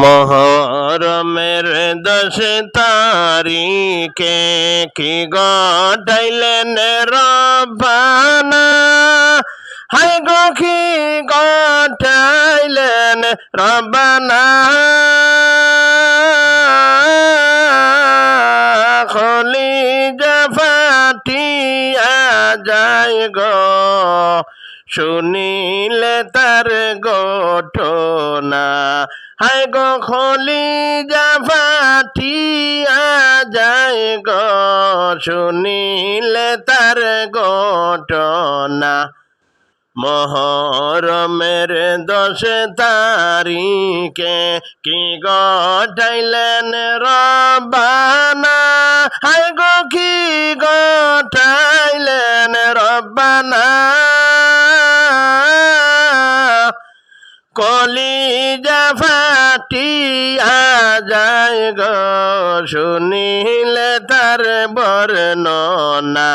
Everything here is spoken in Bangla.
মহরমের দশ তারিখে কি গটাইলেন রবানা হাই গো কি গটাইলেন রবানা যায় গো। শুনিলে তার ঘটনা। হায় গো খলি যা ফাটিয়া যায় গো। শুনিলে তার ঘটনা। মহরমের দশ তারিখে কি গটাইলেন রবানা? কলিজা ফাটিয়া যায় গো শুনিলে তার বর্ণনা।